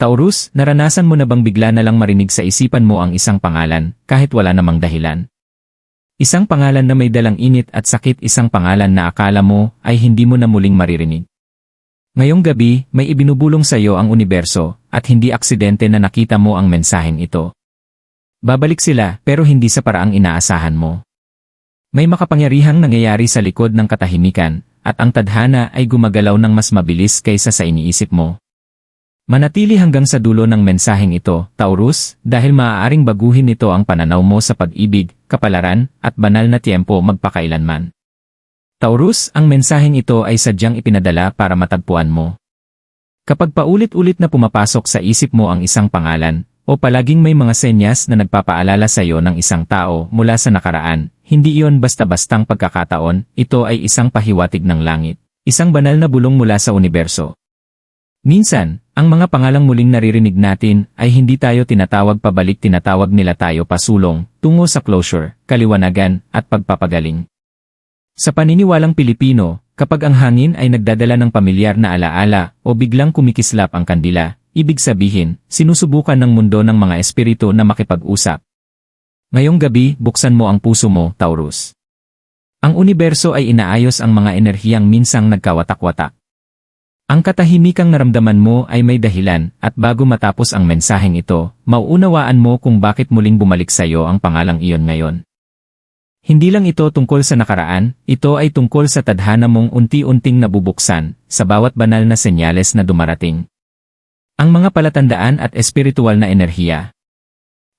Taurus, naranasan mo na bang bigla na lang marinig sa isipan mo ang isang pangalan, kahit wala namang dahilan? Isang pangalan na may dalang init at sakit isang pangalan na akala mo ay hindi mo na muling maririnig. Ngayong gabi, may ibinubulong sa iyo ang universo, at hindi aksidente na nakita mo ang mensaheng ito. Babalik sila, pero hindi sa paraang inaasahan mo. May makapangyarihang nangyayari sa likod ng katahimikan, at ang tadhana ay gumagalaw ng mas mabilis kaysa sa iniisip mo. Manatili hanggang sa dulo ng mensaheng ito, Taurus, dahil maaaring baguhin nito ang pananaw mo sa pag-ibig, kapalaran, at banal na tiempo magpakailanman. Taurus, ang mensaheng ito ay sadyang ipinadala para matagpuan mo. Kapag paulit-ulit na pumapasok sa isip mo ang isang pangalan, o palaging may mga senyas na nagpapaalala sa iyo ng isang tao mula sa nakaraan, hindi iyon basta-bastang pagkakataon, ito ay isang pahiwatig ng langit, isang banal na bulong mula sa universo. Minsan, ang mga pangalang muling naririnig natin ay hindi tayo tinatawag pabalik tinatawag nila tayo pasulong, tungo sa closure, kaliwanagan, at pagpapagaling. Sa paniniwalang Pilipino, kapag ang hangin ay nagdadala ng pamilyar na alaala o biglang kumikislap ang kandila, ibig sabihin, sinusubukan ng mundo ng mga espiritu na makipag-usap. Ngayong gabi, buksan mo ang puso mo, Taurus. Ang universo ay inaayos ang mga enerhiyang minsang nagkawatak-watak. Ang katahimikang naramdaman mo ay may dahilan at bago matapos ang mensaheng ito, mauunawaan mo kung bakit muling bumalik sa iyo ang pangalang iyon ngayon. Hindi lang ito tungkol sa nakaraan, ito ay tungkol sa tadhana mong unti-unting nabubuksan sa bawat banal na senyales na dumarating. Ang mga palatandaan at espiritual na enerhiya.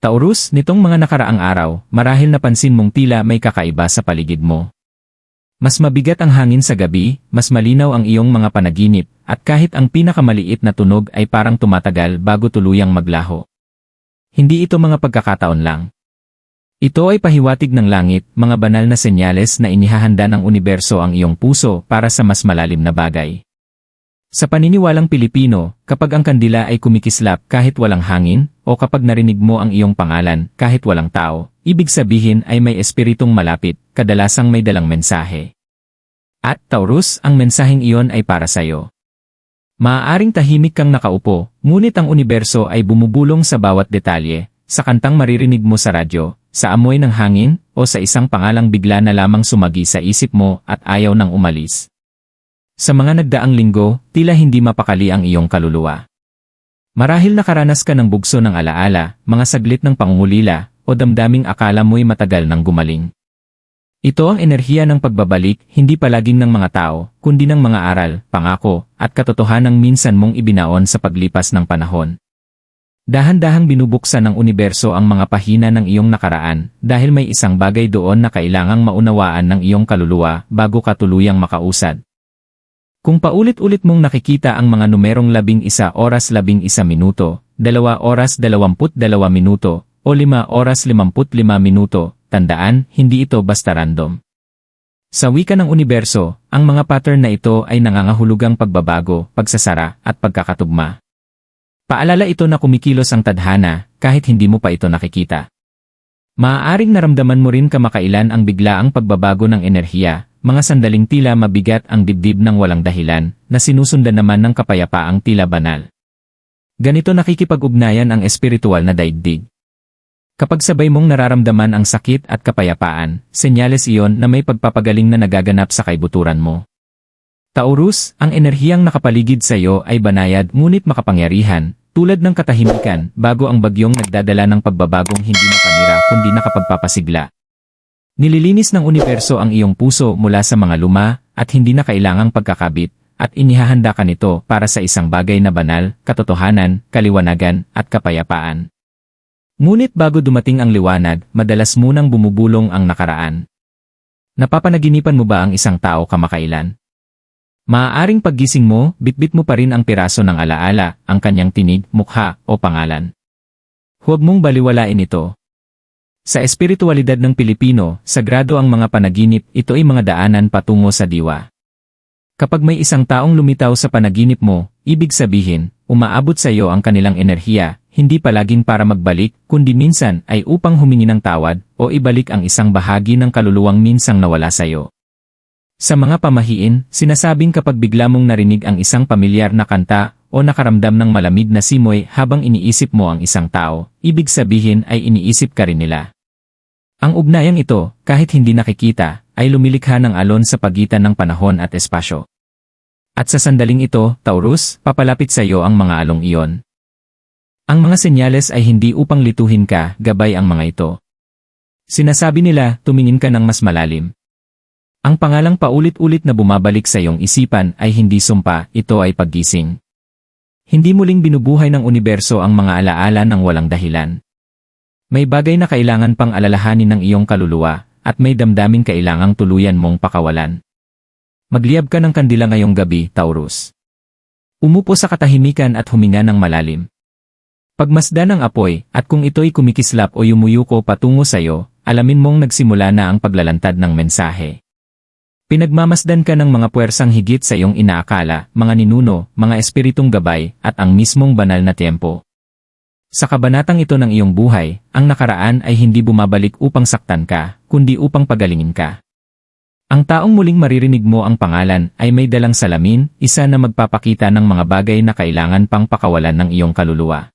Taurus, nitong mga nakaraang araw, marahil napansin mong tila may kakaiba sa paligid mo. Mas mabigat ang hangin sa gabi, mas malinaw ang iyong mga panaginip, at kahit ang pinakamaliit na tunog ay parang tumatagal bago tuluyang maglaho. Hindi ito mga pagkakataon lang. Ito ay pahiwatig ng langit, mga banal na senyales na inihahanda ng universo ang iyong puso para sa mas malalim na bagay. Sa paniniwalang Pilipino, kapag ang kandila ay kumikislap kahit walang hangin, o kapag narinig mo ang iyong pangalan kahit walang tao, ibig sabihin ay may espiritong malapit, kadalasang may dalang mensahe. At Taurus, ang mensaheng iyon ay para sa iyo. Maaaring tahimik kang nakaupo, ngunit ang universo ay bumubulong sa bawat detalye, sa kantang maririnig mo sa radyo, sa amoy ng hangin, o sa isang pangalang bigla na lamang sumagi sa isip mo at ayaw nang umalis. Sa mga nagdaang linggo, tila hindi mapakali ang iyong kaluluwa. Marahil nakaranas ka ng bugso ng alaala, mga saglit ng pangungulila, o damdaming akala mo'y matagal nang gumaling. Ito ang enerhiya ng pagbabalik, hindi palaging ng mga tao, kundi ng mga aral, pangako, at katotohanang minsan mong ibinaon sa paglipas ng panahon. Dahan-dahang binubuksan ng universo ang mga pahina ng iyong nakaraan dahil may isang bagay doon na kailangang maunawaan ng iyong kaluluwa bago ka tuluyang makausad. Kung paulit-ulit mong nakikita ang mga numerong labing isa oras labing isa minuto, dalawa oras dalawamput dalawa minuto, o lima oras limamput lima minuto, tandaan, hindi ito basta random. Sa wika ng universo, ang mga pattern na ito ay nangangahulugang pagbabago, pagsasara, at pagkakatugma. Paalala ito na kumikilos ang tadhana, kahit hindi mo pa ito nakikita. Maaaring naramdaman mo rin kamakailan ang biglaang pagbabago ng enerhiya, mga sandaling tila mabigat ang dibdib ng walang dahilan, na sinusundan naman ng kapayapaang tila banal. Ganito nakikipag-ugnayan ang espiritual na daigdig. Kapag sabay mong nararamdaman ang sakit at kapayapaan, senyales iyon na may pagpapagaling na nagaganap sa kaibuturan mo. Taurus, ang enerhiyang nakapaligid sa iyo ay banayad ngunit makapangyarihan, tulad ng katahimikan bago ang bagyong nagdadala ng pagbabagong hindi mapanira kundi nakapagpapasigla. Nililinis ng universo ang iyong puso mula sa mga luma at hindi na kailangang pagkakabit at inihahanda ka nito para sa isang bagay na banal, katotohanan, kaliwanagan at kapayapaan. Ngunit bago dumating ang liwanag, madalas munang bumubulong ang nakaraan. Napapanaginipan mo ba ang isang tao kamakailan? Maaaring paggising mo, bitbit mo pa rin ang piraso ng alaala, ang kanyang tinig, mukha, o pangalan. Huwag mong baliwalain ito. Sa espiritualidad ng Pilipino, sagrado ang mga panaginip, ito ay mga daanan patungo sa diwa. Kapag may isang taong lumitaw sa panaginip mo, ibig sabihin, umaabot sa iyo ang kanilang enerhiya, hindi palaging para magbalik, kundi minsan ay upang humingi ng tawad o ibalik ang isang bahagi ng kaluluwang minsang nawala sa iyo. Sa mga pamahiin, sinasabing kapag bigla mong narinig ang isang pamilyar na kanta o nakaramdam ng malamig na simoy habang iniisip mo ang isang tao, ibig sabihin ay iniisip ka rin nila. Ang ugnayang ito, kahit hindi nakikita, ay lumilikha ng alon sa pagitan ng panahon at espasyo. At sa sandaling ito, Taurus, papalapit sa iyo ang mga along iyon. Ang mga senyales ay hindi upang lituhin ka, gabay ang mga ito. Sinasabi nila, tumingin ka ng mas malalim. Ang pangalang paulit-ulit na bumabalik sa iyong isipan ay hindi sumpa, ito ay paggising. Hindi muling binubuhay ng universo ang mga alaala ng walang dahilan. May bagay na kailangan pang alalahanin ng iyong kaluluwa, at may damdaming kailangang tuluyan mong pakawalan. Magliyab ka ng kandila ngayong gabi, Taurus. Umupo sa katahimikan at huminga ng malalim. Pagmasdan ng apoy, at kung ito'y kumikislap o yumuyuko patungo sa iyo, alamin mong nagsimula na ang paglalantad ng mensahe. Pinagmamasdan ka ng mga puwersang higit sa iyong inaakala, mga ninuno, mga espiritong gabay, at ang mismong banal na tiempo. Sa kabanatang ito ng iyong buhay, ang nakaraan ay hindi bumabalik upang saktan ka, kundi upang pagalingin ka. Ang taong muling maririnig mo ang pangalan ay may dalang salamin, isa na magpapakita ng mga bagay na kailangan pang pakawalan ng iyong kaluluwa.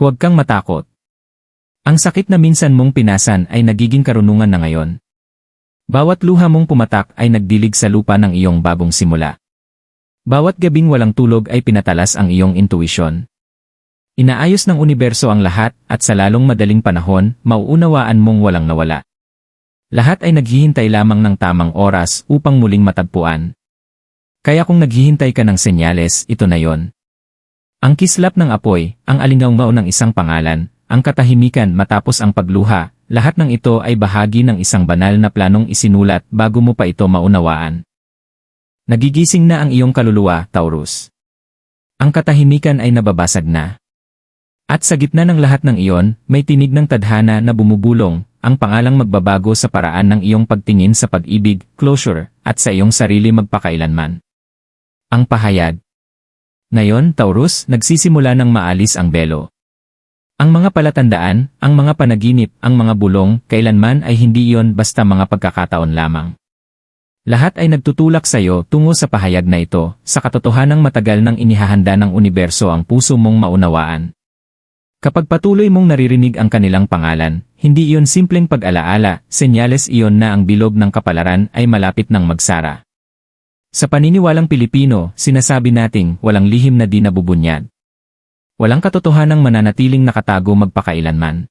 Huwag kang matakot. Ang sakit na minsan mong pinasan ay nagiging karunungan na ngayon. Bawat luha mong pumatak ay nagdilig sa lupa ng iyong bagong simula. Bawat gabing walang tulog ay pinatalas ang iyong intuisyon. Inaayos ng universo ang lahat at sa lalong madaling panahon, mauunawaan mong walang nawala. Lahat ay naghihintay lamang ng tamang oras upang muling matagpuan. Kaya kung naghihintay ka ng senyales, ito na yon. Ang kislap ng apoy, ang alingaungaw ng isang pangalan, ang katahimikan matapos ang pagluha, lahat ng ito ay bahagi ng isang banal na planong isinulat bago mo pa ito maunawaan. Nagigising na ang iyong kaluluwa, Taurus. Ang katahimikan ay nababasag na. At sa gitna ng lahat ng iyon, may tinig ng tadhana na bumubulong, ang pangalang magbabago sa paraan ng iyong pagtingin sa pag-ibig, closure, at sa iyong sarili magpakailanman. Ang pahayag. Ngayon, Taurus, nagsisimula ng maalis ang belo. Ang mga palatandaan, ang mga panaginip, ang mga bulong, kailanman ay hindi iyon basta mga pagkakataon lamang. Lahat ay nagtutulak sa iyo tungo sa pahayag na ito, sa katotohanang matagal nang inihahanda ng universo ang puso mong maunawaan. Kapag patuloy mong naririnig ang kanilang pangalan, hindi iyon simpleng pag-alaala, senyales iyon na ang bilog ng kapalaran ay malapit ng magsara. Sa paniniwalang Pilipino, sinasabi nating walang lihim na di nabubunyad. Walang katotohanang mananatiling nakatago magpakailanman.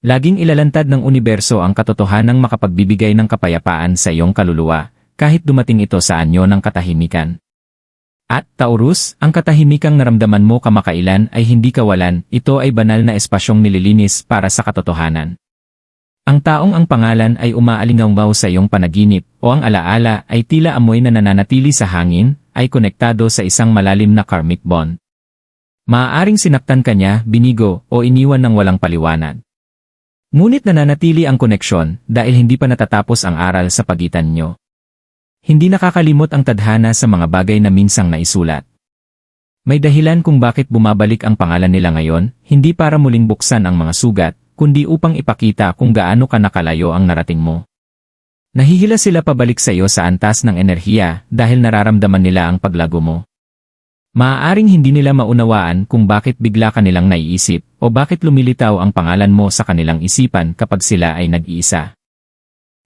Laging ilalantad ng universo ang katotohanang makapagbibigay ng kapayapaan sa iyong kaluluwa, kahit dumating ito sa anyo ng katahimikan. At, Taurus, ang katahimikang naramdaman mo kamakailan ay hindi kawalan, ito ay banal na espasyong nililinis para sa katotohanan. Ang taong ang pangalan ay umaalingaw sa iyong panaginip, o ang alaala ay tila amoy na nananatili sa hangin, ay konektado sa isang malalim na karmic bond. Maaaring sinaktan ka niya, binigo, o iniwan ng walang paliwanag. Ngunit nananatili ang koneksyon dahil hindi pa natatapos ang aral sa pagitan nyo. Hindi nakakalimot ang tadhana sa mga bagay na minsang naisulat. May dahilan kung bakit bumabalik ang pangalan nila ngayon, hindi para muling buksan ang mga sugat, kundi upang ipakita kung gaano ka nakalayo ang narating mo. Nahihila sila pabalik sa iyo sa antas ng enerhiya dahil nararamdaman nila ang paglago mo. Maaaring hindi nila maunawaan kung bakit bigla kanilang naiisip o bakit lumilitaw ang pangalan mo sa kanilang isipan kapag sila ay nag-iisa.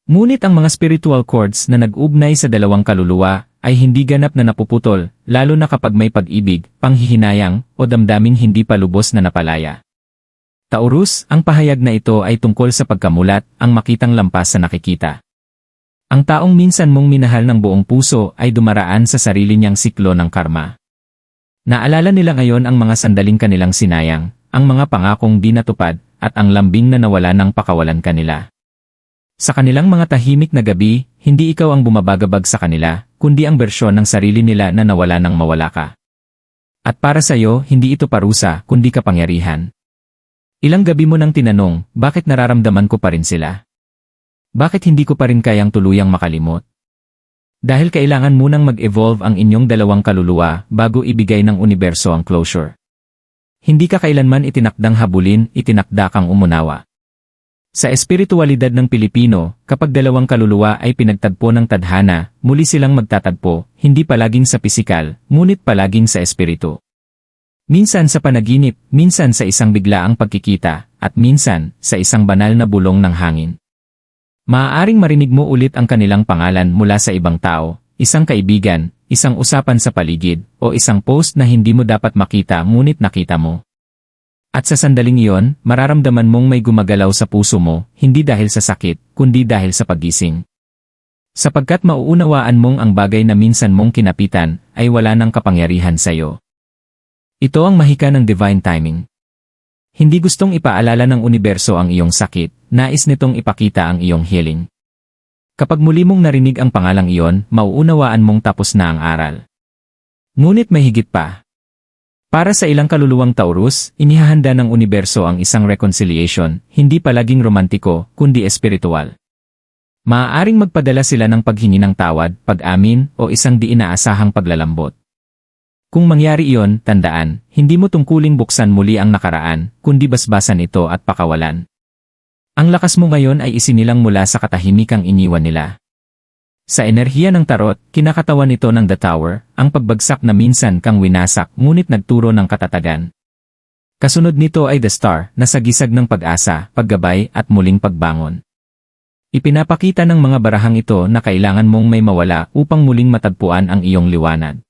Ngunit ang mga spiritual cords na nag-ugnay sa dalawang kaluluwa ay hindi ganap na napuputol, lalo na kapag may pag-ibig, panghihinayang, o damdaming hindi pa lubos na napalaya. Taurus, ang pahayag na ito ay tungkol sa pagkamulat, ang makitang lampas sa nakikita. Ang taong minsan mong minahal ng buong puso ay dumaraan sa sarili niyang siklo ng karma. Naalala nila ngayon ang mga sandaling kanilang sinayang, ang mga pangakong di natupad, at ang lambing na nawala ng pakawalan kanila. Sa kanilang mga tahimik na gabi, hindi ikaw ang bumabagabag sa kanila, kundi ang bersyon ng sarili nila na nawala ng mawala ka. At para sa iyo, hindi ito parusa, kundi kapangyarihan. Ilang gabi mo nang tinanong, bakit nararamdaman ko pa rin sila? Bakit hindi ko pa rin kayang tuluyang makalimot? Dahil kailangan munang mag-evolve ang inyong dalawang kaluluwa bago ibigay ng universo ang closure. Hindi ka kailanman itinakdang habulin, itinakda kang umunawa. Sa espiritualidad ng Pilipino, kapag dalawang kaluluwa ay pinagtagpo ng tadhana, muli silang magtatagpo, hindi palaging sa pisikal, ngunit palaging sa espiritu. Minsan sa panaginip, minsan sa isang biglaang pagkikita, at minsan sa isang banal na bulong ng hangin. Maaaring marinig mo ulit ang kanilang pangalan mula sa ibang tao, isang kaibigan, isang usapan sa paligid, o isang post na hindi mo dapat makita ngunit nakita mo. At sa sandaling iyon, mararamdaman mong may gumagalaw sa puso mo, hindi dahil sa sakit, kundi dahil sa pagising. Sapagkat mauunawaan mong ang bagay na minsan mong kinapitan, ay wala ng kapangyarihan sa iyo. Ito ang mahika ng divine timing. Hindi gustong ipaalala ng universo ang iyong sakit, nais nitong ipakita ang iyong healing. Kapag muli mong narinig ang pangalang iyon, mauunawaan mong tapos na ang aral. Ngunit may higit pa. Para sa ilang kaluluwang Taurus, inihahanda ng universo ang isang reconciliation, hindi palaging romantiko, kundi espiritual. Maaaring magpadala sila ng paghingi ng tawad, pag-amin, o isang di inaasahang paglalambot. Kung mangyari iyon, tandaan, hindi mo tungkuling buksan muli ang nakaraan, kundi basbasan ito at pakawalan. Ang lakas mo ngayon ay isinilang mula sa katahimikang iniwan nila. Sa enerhiya ng tarot, kinakatawan ito ng The Tower, ang pagbagsak na minsan kang winasak ngunit nagturo ng katatagan. Kasunod nito ay The Star, na sagisag ng pag-asa, paggabay at muling pagbangon. Ipinapakita ng mga barahang ito na kailangan mong may mawala upang muling matagpuan ang iyong liwanag.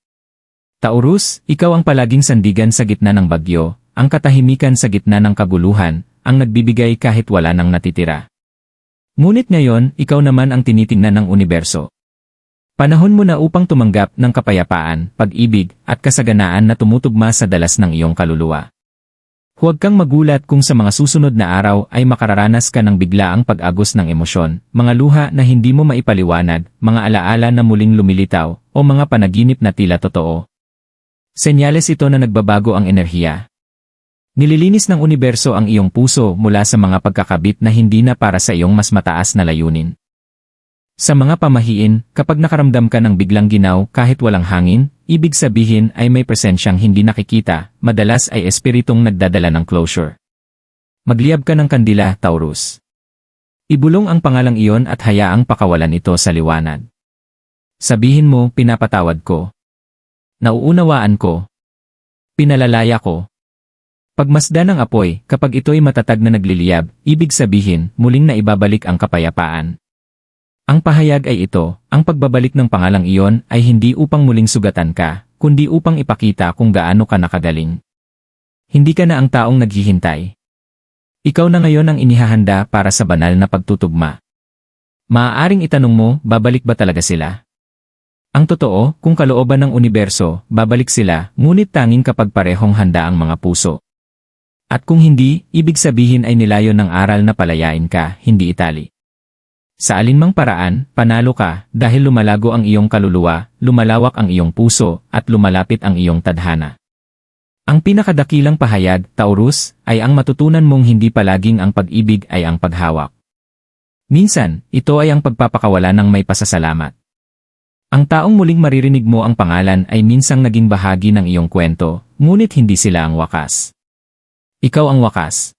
Taurus, ikaw ang palaging sandigan sa gitna ng bagyo, ang katahimikan sa gitna ng kaguluhan, ang nagbibigay kahit wala nang natitira. Ngunit ngayon, ikaw naman ang tinitingnan ng universo. Panahon mo na upang tumanggap ng kapayapaan, pag-ibig, at kasaganaan na tumutugma sa dalas ng iyong kaluluwa. Huwag kang magulat kung sa mga susunod na araw ay makararanas ka ng biglaang pag-agos ng emosyon, mga luha na hindi mo maipaliwanag, mga alaala na muling lumilitaw, o mga panaginip na tila totoo. Senyales ito na nagbabago ang enerhiya. Nililinis ng universo ang iyong puso mula sa mga pagkakabit na hindi na para sa iyong mas mataas na layunin. Sa mga pamahiin, kapag nakaramdam ka ng biglang ginaw kahit walang hangin, ibig sabihin ay may presensyang hindi nakikita, madalas ay espiritong nagdadala ng closure. Magliyab ka ng kandila, Taurus. Ibulong ang pangalang iyon at hayaang pakawalan ito sa liwanag. Sabihin mo, pinapatawad ko. Nauunawaan ko. Pinalalaya ko. Pagmasda ng apoy, kapag ito'y matatag na nagliliyab, ibig sabihin, muling na ibabalik ang kapayapaan. Ang pahayag ay ito, ang pagbabalik ng pangalang iyon ay hindi upang muling sugatan ka, kundi upang ipakita kung gaano ka nakagaling. Hindi ka na ang taong naghihintay. Ikaw na ngayon ang inihahanda para sa banal na pagtutugma. Maaaring itanong mo, babalik ba talaga sila? Ang totoo, kung kalooban ng universo, babalik sila, ngunit tanging kapag parehong handa ang mga puso. At kung hindi, ibig sabihin ay nilayon ng aral na palayain ka, hindi itali. Sa alinmang paraan, panalo ka dahil lumalago ang iyong kaluluwa, lumalawak ang iyong puso, at lumalapit ang iyong tadhana. Ang pinakadakilang pahayag, Taurus, ay ang matutunan mong hindi palaging ang pag-ibig ay ang paghawak. Minsan, ito ay ang pagpapakawala ng may pasasalamat. Ang taong muling maririnig mo ang pangalan ay minsang naging bahagi ng iyong kwento, ngunit hindi sila ang wakas. Ikaw ang wakas.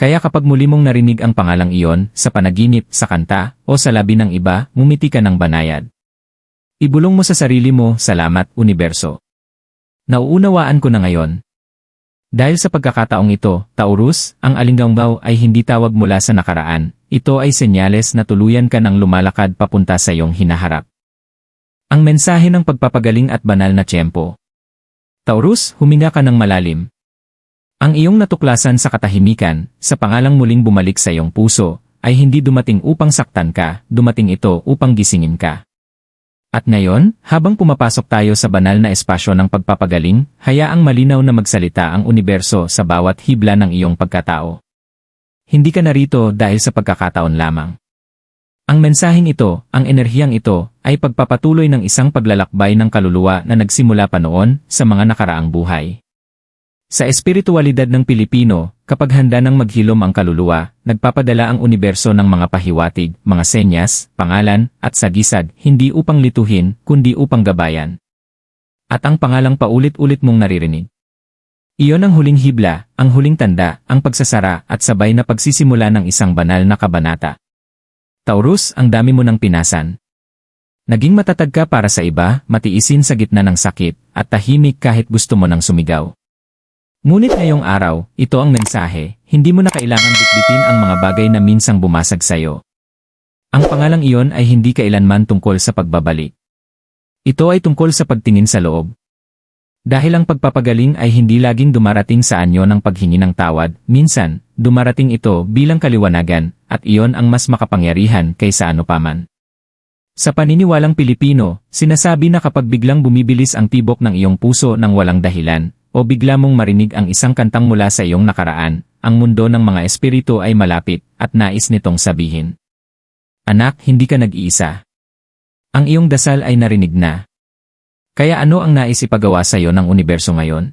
Kaya kapag muli mong narinig ang pangalang iyon, sa panaginip, sa kanta, o sa labi ng iba, ngumiti ka ng banayad. Ibulong mo sa sarili mo, salamat, universo. Nauunawaan ko na ngayon. Dahil sa pagkakataong ito, Taurus, ang alinggaungbaw ay hindi tawag mula sa nakaraan, ito ay senyales na tuluyan ka ng lumalakad papunta sa iyong hinaharap. Ang mensahe ng pagpapagaling at banal na tiyempo. Taurus, huminga ka ng malalim, ang iyong natuklasan sa katahimikan, sa pangalang muling bumalik sa iyong puso, ay hindi dumating upang saktan ka, dumating ito upang gisingin ka. At ngayon, habang pumapasok tayo sa banal na espasyo ng pagpapagaling, hayaang malinaw na magsalita ang universo sa bawat hibla ng iyong pagkatao. Hindi ka narito dahil sa pagkakataon lamang. Ang mensaheng ito, ang enerhiyang ito, ay pagpapatuloy ng isang paglalakbay ng kaluluwa na nagsimula pa noon sa mga nakaraang buhay. Sa espiritualidad ng Pilipino, kapag handa ng maghilom ang kaluluwa, nagpapadala ang universo ng mga pahiwatig, mga senyas, pangalan, at sagisag, hindi upang lituhin, kundi upang gabayan. At ang pangalang paulit-ulit mong naririnig. Iyon ang huling hibla, ang huling tanda, ang pagsasara at sabay na pagsisimula ng isang banal na kabanata. Taurus, ang dami mo ng pinasan. Naging matatag ka para sa iba, matiisin sa gitna ng sakit, at tahimik kahit gusto mo nang sumigaw. Ngunit ngayong araw, ito ang mensahe, hindi mo na kailangang bitbitin ang mga bagay na minsang bumasag sa'yo. Ang pangalang iyon ay hindi kailanman tungkol sa pagbabalik. Ito ay tungkol sa pagtingin sa loob. Dahil ang pagpapagaling ay hindi laging dumarating sa anyo ng paghingi ng tawad, minsan, dumarating ito bilang kaliwanagan, at iyon ang mas makapangyarihan kaysa ano paman. Sa paniniwalang Pilipino, sinasabi na kapag biglang bumibilis ang tibok ng iyong puso ng walang dahilan, o bigla mong marinig ang isang kantang mula sa iyong nakaraan, ang mundo ng mga espiritu ay malapit, at nais nitong sabihin. Anak, hindi ka nag-iisa. Ang iyong dasal ay narinig na. Kaya ano ang nais ipagawa sa iyo ng universo ngayon?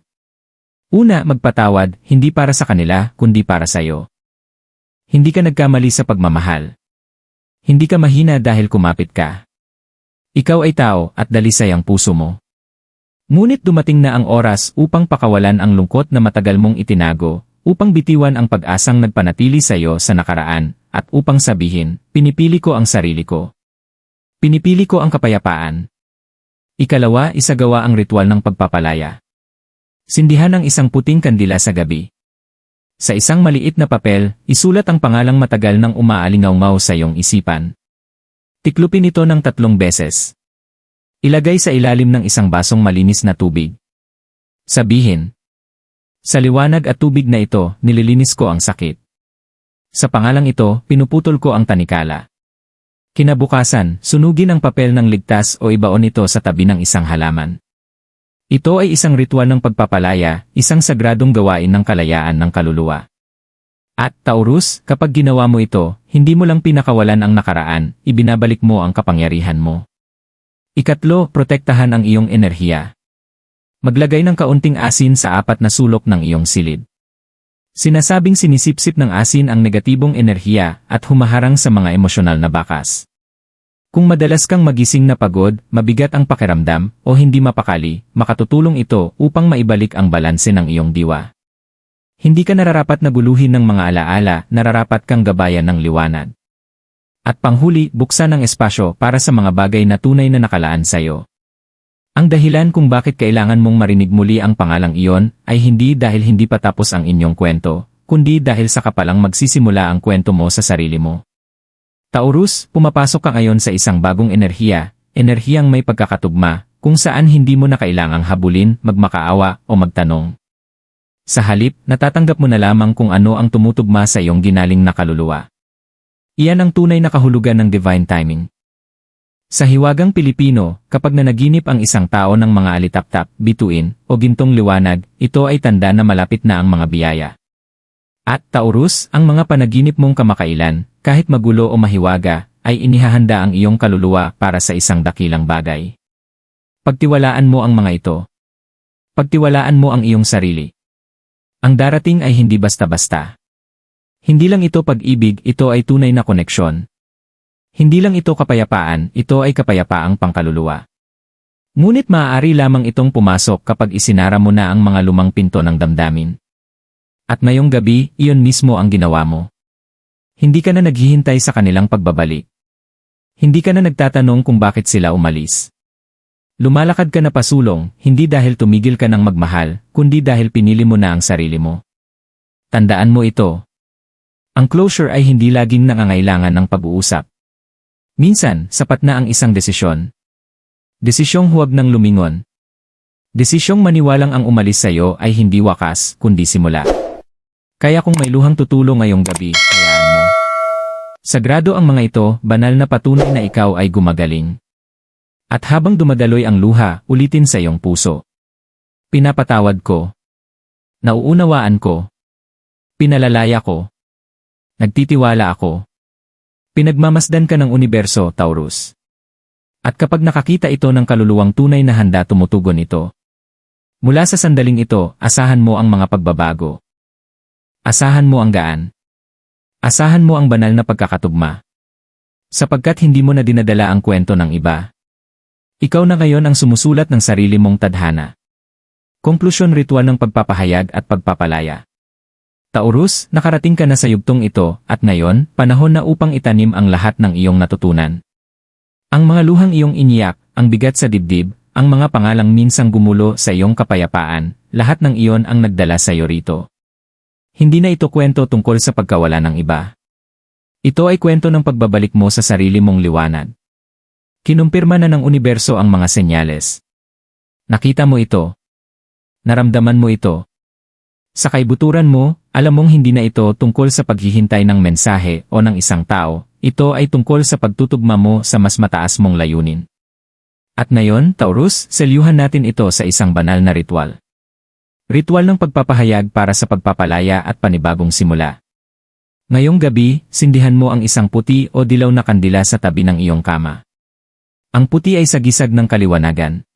Una, magpatawad, hindi para sa kanila, kundi para sa iyo. Hindi ka nagkamali sa pagmamahal. Hindi ka mahina dahil kumapit ka. Ikaw ay tao at dalisay ang puso mo. Ngunit dumating na ang oras upang pakawalan ang lungkot na matagal mong itinago, upang bitiwan ang pag-asang nagpanatili sa iyo sa nakaraan, at upang sabihin, pinipili ko ang sarili ko. Pinipili ko ang kapayapaan. Ikalawa, isagawa ang ritual ng pagpapalaya. Sindihan ang isang puting kandila sa gabi. Sa isang maliit na papel, isulat ang pangalang matagal ng umaalingaw sa iyong isipan. Tiklupin ito ng tatlong beses. Ilagay sa ilalim ng isang basong malinis na tubig. Sabihin, Sa liwanag at tubig na ito, nililinis ko ang sakit. Sa pangalang ito, pinuputol ko ang tanikala. Kinabukasan, sunugin ang papel ng ligtas o ibaon ito sa tabi ng isang halaman. Ito ay isang ritual ng pagpapalaya, isang sagradong gawain ng kalayaan ng kaluluwa. At Taurus, kapag ginawa mo ito, hindi mo lang pinakawalan ang nakaraan, ibinabalik mo ang kapangyarihan mo. Ikatlo, protektahan ang iyong enerhiya. Maglagay ng kaunting asin sa apat na sulok ng iyong silid. Sinasabing sinisipsip ng asin ang negatibong enerhiya at humaharang sa mga emosyonal na bakas. Kung madalas kang magising na pagod, mabigat ang pakiramdam, o hindi mapakali, makatutulong ito upang maibalik ang balanse ng iyong diwa. Hindi ka nararapat na guluhin ng mga alaala, nararapat kang gabayan ng liwanag. At panghuli, buksan ang espasyo para sa mga bagay na tunay na nakalaan sa iyo. Ang dahilan kung bakit kailangan mong marinig muli ang pangalang iyon ay hindi dahil hindi pa tapos ang inyong kwento, kundi dahil sa kapalang magsisimula ang kwento mo sa sarili mo. Taurus, pumapasok ka ngayon sa isang bagong enerhiya, enerhiyang may pagkakatugma, kung saan hindi mo na kailangang habulin, magmakaawa, o magtanong. Sa halip, natatanggap mo na lamang kung ano ang tumutugma sa iyong ginaling na kaluluwa. Iyan ang tunay na kahulugan ng divine timing. Sa hiwagang Pilipino, kapag nanaginip ang isang tao ng mga alitaptap, bituin, o gintong liwanag, ito ay tanda na malapit na ang mga biyaya. At Taurus, ang mga panaginip mong kamakailan, kahit magulo o mahiwaga, ay inihahanda ang iyong kaluluwa para sa isang dakilang bagay. Pagtiwalaan mo ang mga ito. Pagtiwalaan mo ang iyong sarili. Ang darating ay hindi basta-basta. Hindi lang ito pag-ibig, ito ay tunay na koneksyon. Hindi lang ito kapayapaan, ito ay kapayapaang pangkaluluwa. Ngunit maaari lamang itong pumasok kapag isinara mo na ang mga lumang pinto ng damdamin. At ngayong gabi, iyon mismo ang ginawa mo. Hindi ka na naghihintay sa kanilang pagbabalik. Hindi ka na nagtatanong kung bakit sila umalis. Lumalakad ka na pasulong, hindi dahil tumigil ka ng magmahal, kundi dahil pinili mo na ang sarili mo. Tandaan mo ito, ang closure ay hindi laging nangangailangan ng pag-uusap. Minsan, sapat na ang isang desisyon. Desisyong huwag nang lumingon. Desisyong maniwalang ang umalis sa iyo ay hindi wakas, kundi simula. Kaya kung may luhang tutulo ngayong gabi, hayaan mo. Sagrado ang mga ito, banal na patunay na ikaw ay gumagaling. At habang dumadaloy ang luha, ulitin sa iyong puso. Pinapatawad ko. Nauunawaan ko. Pinalalaya ko. Nagtitiwala ako. Pinagmamasdan ka ng universo, Taurus. At kapag nakakita ito ng kaluluwang tunay na handa tumutugon ito. Mula sa sandaling ito, asahan mo ang mga pagbabago. Asahan mo ang gaan. Asahan mo ang banal na pagkakatugma. Sapagkat hindi mo na dinadala ang kwento ng iba. Ikaw na ngayon ang sumusulat ng sarili mong tadhana. Konklusyon ritual ng pagpapahayag at pagpapalaya. Taurus, nakarating ka na sa yugtong ito, at ngayon, panahon na upang itanim ang lahat ng iyong natutunan. Ang mga luhang iyong iniyak, ang bigat sa dibdib, ang mga pangalang minsang gumulo sa iyong kapayapaan, lahat ng iyon ang nagdala sa iyo rito. Hindi na ito kwento tungkol sa pagkawala ng iba. Ito ay kwento ng pagbabalik mo sa sarili mong liwanag. Kinumpirma na ng universo ang mga senyales. Nakita mo ito. Naramdaman mo ito. Sa kaibuturan mo, alam mong hindi na ito tungkol sa paghihintay ng mensahe o ng isang tao, ito ay tungkol sa pagtutugma mo sa mas mataas mong layunin. At ngayon, Taurus, selyuhan natin ito sa isang banal na ritual. Ritual ng pagpapahayag para sa pagpapalaya at panibagong simula. Ngayong gabi, sindihan mo ang isang puti o dilaw na kandila sa tabi ng iyong kama. Ang puti ay sagisag ng kaliwanagan.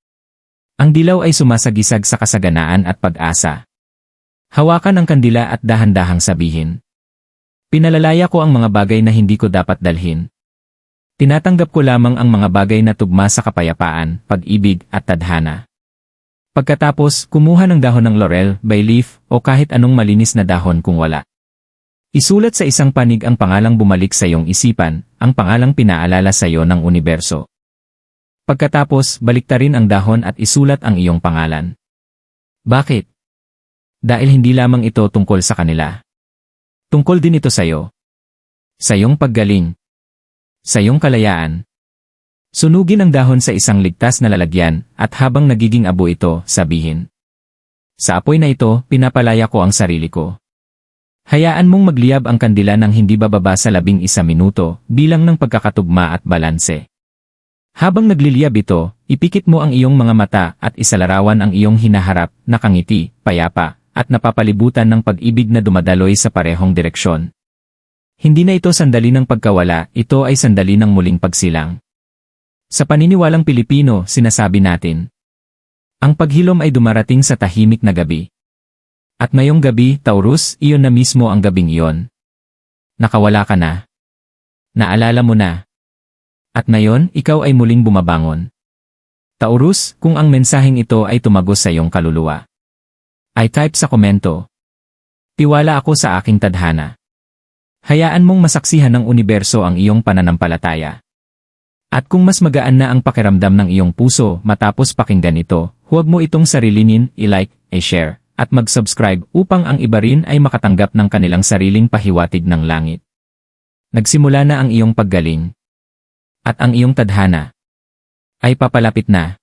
Ang dilaw ay sumasagisag sa kasaganaan at pag-asa. Hawakan ang kandila at dahan-dahang sabihin. Pinalalaya ko ang mga bagay na hindi ko dapat dalhin. Tinatanggap ko lamang ang mga bagay na tugma sa kapayapaan, pag-ibig at tadhana. Pagkatapos, kumuha ng dahon ng laurel, bay leaf, o kahit anong malinis na dahon kung wala. Isulat sa isang panig ang pangalang bumalik sa iyong isipan, ang pangalang pinaalala sa iyo ng universo. Pagkatapos, baliktarin ang dahon at isulat ang iyong pangalan. Bakit? Dahil hindi lamang ito tungkol sa kanila. Tungkol din ito sa iyo. Sa iyong paggaling. Sa iyong kalayaan. Sunugin ang dahon sa isang ligtas na lalagyan at habang nagiging abo ito, sabihin. Sa apoy na ito, pinapalaya ko ang sarili ko. Hayaan mong magliyab ang kandila ng hindi bababa sa labing isa minuto bilang ng pagkakatugma at balanse. Habang nagliliyab ito, ipikit mo ang iyong mga mata at isalarawan ang iyong hinaharap, nakangiti, payapa, at napapalibutan ng pag-ibig na dumadaloy sa parehong direksyon. Hindi na ito sandali ng pagkawala, ito ay sandali ng muling pagsilang. Sa paniniwalang Pilipino, sinasabi natin, ang paghilom ay dumarating sa tahimik na gabi. At ngayong gabi, Taurus, iyon na mismo ang gabing iyon. Nakawala ka na. Naalala mo na. At ngayon, ikaw ay muling bumabangon. Taurus, kung ang mensaheng ito ay tumagos sa iyong kaluluwa. I type sa komento. Tiwala ako sa aking tadhana. Hayaan mong masaksihan ng universo ang iyong pananampalataya. At kung mas magaan na ang pakiramdam ng iyong puso matapos pakinggan ito, huwag mo itong sarilinin, i-like, i-share, at mag-subscribe upang ang iba rin ay makatanggap ng kanilang sariling pahiwatig ng langit. Nagsimula na ang iyong paggaling. At ang iyong tadhana ay papalapit na.